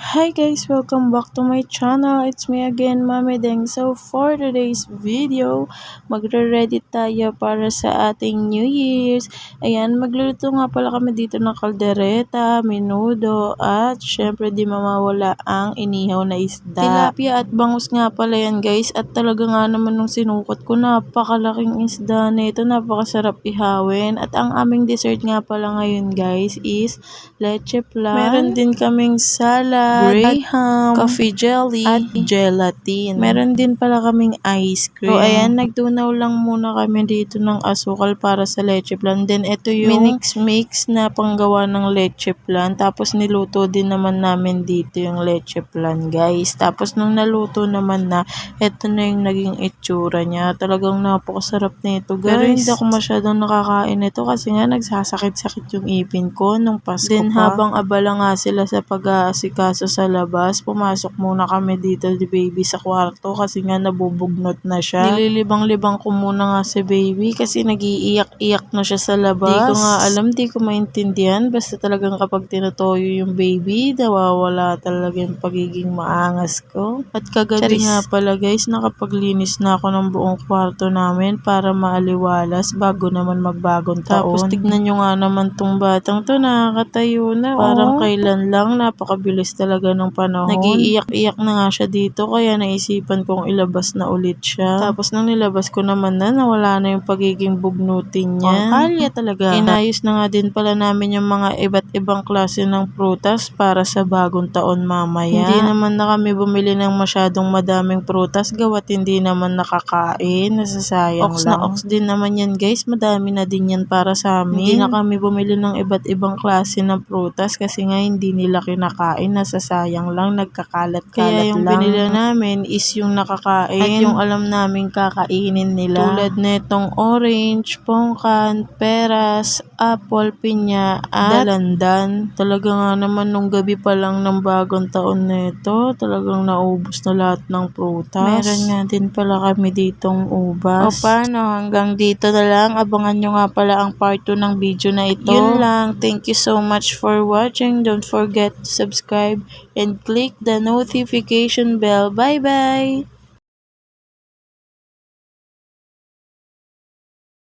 Hi guys! Welcome back to my channel. It's me again, Mami Deng. So for today's video, magre-ready tayo para sa ating New Year's. Ayan, magluluto nga pala kami dito ng kaldereta, menudo, at syempre di mamawala ang inihaw na isda. Tilapia at bangus nga pala yan guys. At talaga nga naman nung sinukot ko, napakalaking isda na ito. Napakasarap ihawin. At ang aming dessert nga pala ngayon guys is leche flan. Meron din kaming salad graham, coffee jelly, at gelatin. Meron din pala kaming ice cream. So, ayan, nagtunaw lang muna kami dito ng asukal para sa leche flan. Then, ito yung minix-mix na panggawa ng leche flan. Tapos, niluto din naman namin dito yung leche flan, guys. Tapos, nung naluto naman na, ito na yung naging itsura niya. Talagang napakasarap nito, guys. Pero hindi ako masyadong nakakain nito kasi nga nagsasakit-sakit yung ipin ko nung Pasko Then, pa. habang abala nga sila sa pag-aasikaso pumasok sa labas. Pumasok muna kami dito ni baby sa kwarto kasi nga nabubugnot na siya. Nililibang-libang ko muna nga si baby kasi nagiiyak-iyak na siya sa labas. Di ko nga alam, di ko maintindihan. Basta talagang kapag tinutoyo yung baby, nawawala talaga yung pagiging maangas ko. At kagabi nga pala guys, nakapaglinis na ako ng buong kwarto namin para maaliwalas bago naman magbagong taon. Tapos tignan nyo nga naman tong batang to, nakakatayo na. Parang kailan lang, napakabilis talaga ng panahon. Nagiiyak-iyak na nga siya dito kaya naisipan kong ilabas na ulit siya. Tapos nang nilabas ko naman na, nawala na yung pagiging bugnutin niya. Oh, kalya talaga. Inayos na nga din pala namin yung mga iba't ibang klase ng prutas para sa bagong taon mamaya. Hindi naman na kami bumili ng masyadong madaming prutas gawat hindi naman nakakain, nasasayang ox lang. na ox din naman yan guys, madami na din yan para sa amin. Hindi na kami bumili ng iba't ibang klase ng prutas kasi nga hindi nila kinakain, nasasayang sayang lang, nagkakalat-kalat Kaya yung lang. binili namin is yung nakakain at yung alam namin kakainin nila. Tulad netong orange, pongkan, peras, apple, pinya, at dalandan. Talaga nga naman nung gabi pa lang ng bagong taon nito, talagang naubos na lahat ng prutas. Meron nga din pala kami ditong ubas. O paano, hanggang dito na lang. Abangan nyo nga pala ang part 2 ng video na ito. Yun lang. Thank you so much for watching. Don't forget to subscribe and click the notification bell. Bye bye!